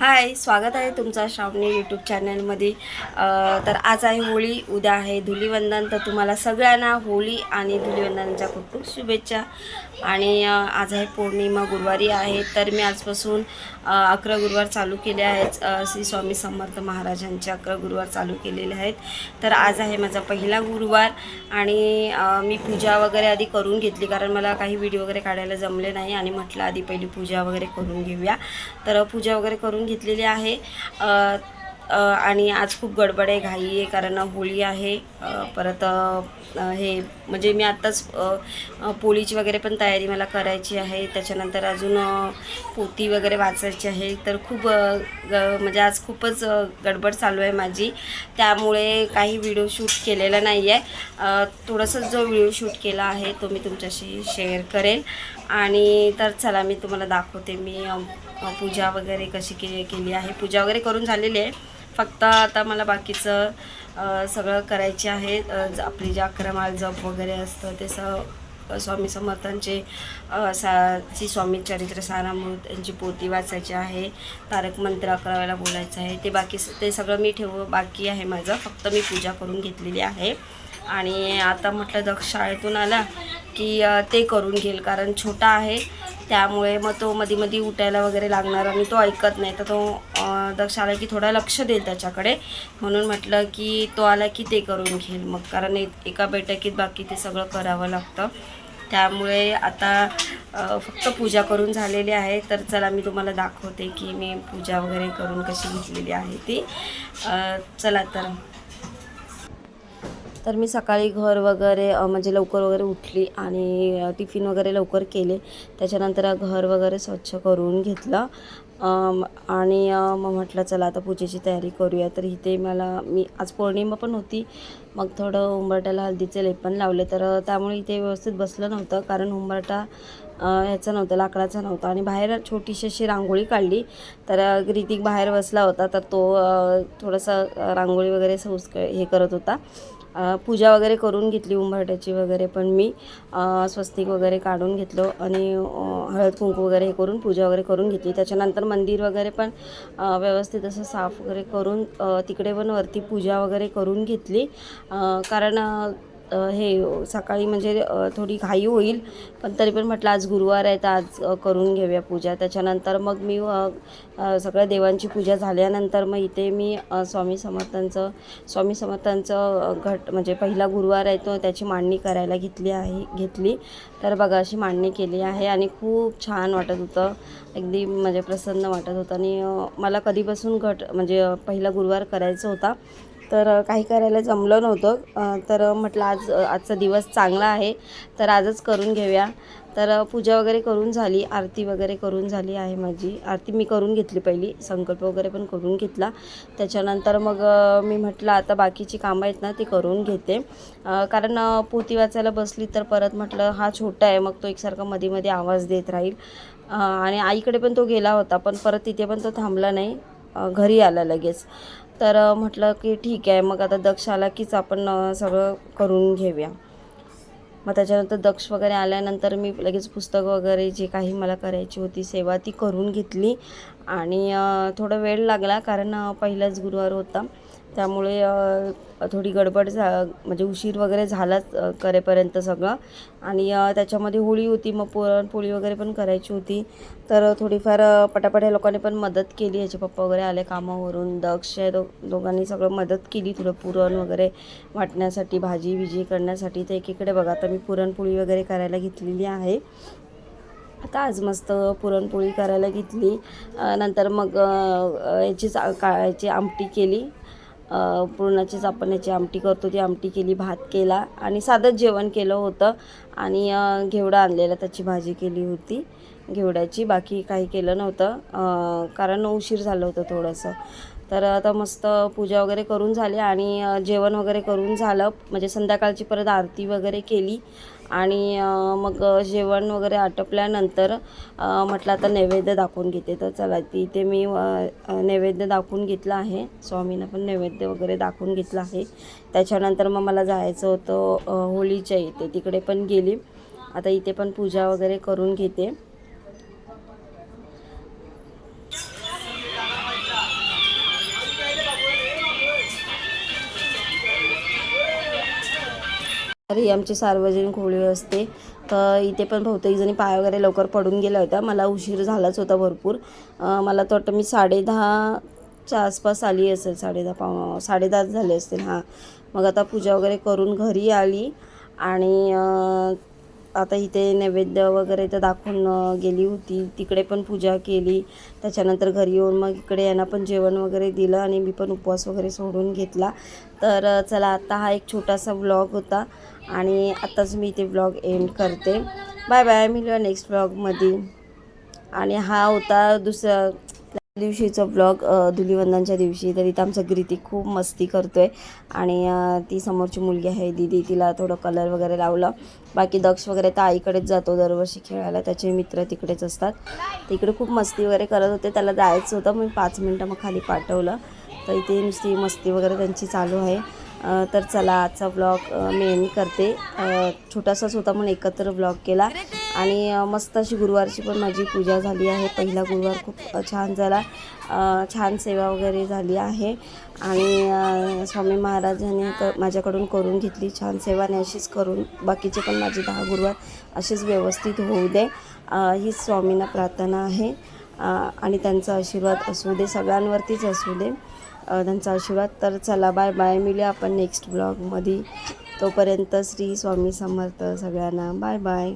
हाय स्वागत आहे तुमचा श्रावणी यूट्यूब चॅनलमध्ये तर आज आहे होळी उद्या आहे धुलीवंदन. तर तुम्हाला सगळ्यांना होळी आणि धुलीवंदनाच्या खूप खूप शुभेच्छा. आणि आज आहे पौर्णिमा गुरुवारी आहे. तर मी आजपासून अकरा गुरुवार चालू केले आहेत. श्री स्वामी समर्थ महाराजांचे अकरा गुरुवार चालू केलेले आहेत. तर आज आहे माझा पहिला गुरुवार. आणि मी पूजा वगैरे आधी करून घेतली कारण मला काही व्हिडिओ वगैरे काढायला जमले नाही. आणि म्हटलं आधी पहिली पूजा वगैरे करून घेऊया. तर पूजा वगैरे करून घेतलेली आहे. आणि आज खूप गडबड आहे घाई आहे कारण होळी आहे. परत हे म्हणजे मी आत्ताच पोळीची वगैरे पण तयारी मला करायची आहे. त्याच्यानंतर अजून पोती वगैरे वाचायची आहे. तर खूप ग- म्हणजे आज खूपच गडबड चालू आहे माझी. त्यामुळे काही व्हिडिओ शूट केलेला नाही आहे थोडंसं जो व्हिडिओ शूट केला आहे तो मी तुमच्याशी शेअर करेल. आणि तर चला मी तुम्हाला दाखवते मी पूजा वगैरे कशी के केली आहे. पूजा वगैरे करून झालेली आहे. फक्त आता मला बाकीचं सगळं करायचे आहे. ज- आपली जे अकरा जप वगैरे असतं ते स स्वामी समर्थांचे सा जी स्वामी चरित्र सारामृत यांची पोती वाचायची आहे. तारक मंत्र अकरा वेळेला बोलायचं आहे. ते बाकी ते सगळं मी ठेव बाकी आहे माझं. फक्त मी पूजा करून घेतलेली आहे. आणि आता म्हटलं दक्ष शाळेतून आला की ते करून घेईल कारण छोटा आहे. त्यामुळे मग तो मधी मधी उठायला वगैरे लागणार आणि तो ऐकत नाही. तर तो दक्ष आला की थोडा लक्ष देईल त्याच्याकडे. म्हणून म्हटलं की तो आला की ते करून घेईल मग. कारण एक- एका बैठकीत बाकी ते सगळं करावं लागतं. त्यामुळे आता फक्त पूजा करून झालेली आहे. तर चला मी तुम्हाला दाखवते की मी पूजा वगैरे करून कशी घेतलेली आहे ती. चला तर. तर मी सकाळी घर वगैरे म्हणजे लवकर वगैरे उठली आणि टिफिन वगैरे लवकर केले. त्याच्यानंतर घर वगैरे स्वच्छ करून घेतलं. आणि मग म्हटलं चला आता पूजेची तयारी करूया. तर इथे मला मी आज पौर्णिमा पण होती. मग थोडं उंबरट्याला हळदीचे लेपन लावले. तर त्यामुळे इथे व्यवस्थित बसलं नव्हतं. कारण उंबरटा ह्याचा नव्हता लाकडाचा नव्हता. आणि बाहेर छोटीशी अशी रांगोळी काढली. तर ग्रितिक बाहेर बसला होता. तर तो थोडासा थोडंसं रांगोळी वगैरे सौस हे करत होता. पूजा वगैरे करून घेतली उंबरट्याची वगैरे पण मी स्वस्तिक वगैरे काढून घेतलं आणि हळद कुंकू वगैरे हे करून पूजा वगैरे करून घेतली. त्याच्यानंतर मंदिर वगैरे पण व्यवस्थित असं साफ वगैरे करून तिकडे पण वरती पूजा वगैरे करून घेतली. कारण हे सकाळी म्हणजे थोडी घाई होईल पण तरी पण म्हटलं आज गुरुवार आहे तर आज करून घेऊया पूजा. त्याच्यानंतर मग मी सगळ्या देवांची पूजा झाल्यानंतर मग इथे मी स्वामी समर्थांचं स्वामी समर्थांचं घट म्हणजे पहिला गुरुवार आहे तो त्याची मांडणी करायला घेतली आहे घेतली. तर बघा अशी मांडणी केली आहे आणि खूप छान वाटत होतं. अगदी म्हणजे प्रसन्न वाटत होतं आणि मला कधीपासून घट म्हणजे पहिला गुरुवार करायचा होता. तर काही करायला जमलं नव्हतं. तर म्हटलं आज आजचा दिवस चांगला आहे. तर आजच करून घेऊया. तर पूजा वगैरे करून झाली. आरती वगैरे करून झाली आहे माझी. आरती मी करून घेतली पहिली. संकल्प वगैरे पण करून घेतला. त्याच्यानंतर मग मी म्हटलं आता बाकीची कामं आहेत ना ती करून घेते. कारण पोती वाचायला बसली तर परत म्हटलं हा छोटा आहे. मग तो एकसारखा मध्ये मध्ये आवाज देत राहील. आणि आईकडे पण तो गेला होता. पण परत तिथे पण तो थांबला नाही. घरी आला लगेच. तर म्हटलं की ठीक आहे मग आता दक्ष आला कीच आपण सगळं करून घेऊया. मग त्याच्यानंतर दक्ष वगैरे आल्यानंतर मी लगेच पुस्तक वगैरे जे काही मला करायची होती सेवा ती करून घेतली. आणि थोडा वेळ लागला कारण पहिलाच गुरुवार होता. त्यामुळे थोडी गडबड झा म्हणजे उशीर वगैरे झालाच करेपर्यंत सगळं. आणि त्याच्यामध्ये होळी होती मग पुरणपोळी वगैरे पण करायची होती. तर थोडीफार पटापट या लोकांनी पण मदत केली. याचे पप्पा वगैरे आले कामावरून दक्ष दो दोघांनी सगळं मदत केली. थोडं पुरण वगैरे वाटण्यासाठी भाजी विजी करण्यासाठी. तर एकीकडे बघा आता मी पुरणपोळी वगैरे करायला घेतलेली आहे. आता आज मस्त पुरणपोळी करायला घेतली. नंतर मग याची याचीच का याची आमटी केली. पुरणाचीच आपण याची आमटी करतो. ती आमटी केली भात केला आणि साधंच जेवण केलं होतं. आणि घेवडा आणलेला त्याची भाजी केली होती. घेवड्याची बाकी काही केलं नव्हतं. कारण उशीर झालं होतं थोडंसं. तर आता मस्त पूजा वगैरे करून झाली आणि जेवण वगैरे करून झालं. म्हणजे संध्याकाळची परत आरती वगैरे केली. आणि मग जेवण वगैरे आटपल्यानंतर म्हटलं आता नैवेद्य दाखवून घेते. तर चला तिथे मी नैवेद्य दाखवून घेतलं आहे. स्वामीनं पण नैवेद्य वगैरे दाखवून घेतलं आहे. त्याच्यानंतर मग मला जायचं होतं होळीच्या इथे. तिकडे पण गेली. आता इथे पण पूजा वगैरे करून घेते. ही आमची सार्वजनिक होळी असते. तर इथे पण बहुतेक जणी पाय वगैरे लवकर पडून गेला होता मला उशीर झालाच होता भरपूर. मला तर वाटतं मी साडेदहाच्या आसपास आली असेल. साडेदहा पाव साडेदहा झाले असतील. हां. मग आता पूजा वगैरे करून घरी आली. आणि आता इथे नैवेद्य वगैरे तर दाखवून गेली होती. तिकडे पण पूजा केली. त्याच्यानंतर घरी येऊन मग इकडे यांना पण जेवण वगैरे दिलं आणि मी पण उपवास वगैरे सोडून घेतला. तर चला आता हा एक छोटासा व्लॉग होता आणि आत्ताच मी इथे व्लॉग एंड करते. बाय बाय मिळूया नेक्स्ट व्लॉगमध्ये आणि हा होता दुसरा दिवशीचा ब्लॉग धुलीवंदनच्या दिवशी. तर इथं आमचा ग्रीती खूप मस्ती करतोय. आणि ती समोरची मुलगी आहे दीदी. तिला थोडं कलर वगैरे लावलं. बाकी दक्ष वगैरे तर आईकडेच जातो दरवर्षी खेळायला. त्याचे मित्र तिकडेच असतात. तिकडे खूप मस्ती वगैरे करत होते. त्याला जायचं होतं. मी पाच मिनटं मग खाली पाठवलं. तर इथे नुसती मस्ती वगैरे त्यांची चालू आहे. तर चला आजचा ब्लॉग मी एंड करते. छोटासाच होता म्हणून एकत्र ब्लॉग केला. आणि मस्त अशी गुरुवारची पण माझी पूजा झाली आहे. पहिला गुरुवार खूप छान झाला. छान सेवा वगैरे झाली आहे. आणि स्वामी महाराजांनी क माझ्याकडून करून घेतली छान सेवा. आणि अशीच करून बाकीचे पण माझे दहा गुरुवार असेच व्यवस्थित होऊ दे. ही हीच स्वामींना प्रार्थना आहे. आणि त्यांचा आशीर्वाद असू दे सगळ्यांवरतीच असू दे त्यांचा आशीर्वाद. तर चला बाय बाय. मिळूया आपण नेक्स्ट ब्लॉगमध्ये तोपर्यंत श्री स्वामी समर्थ सगळ्यांना. Bye bye.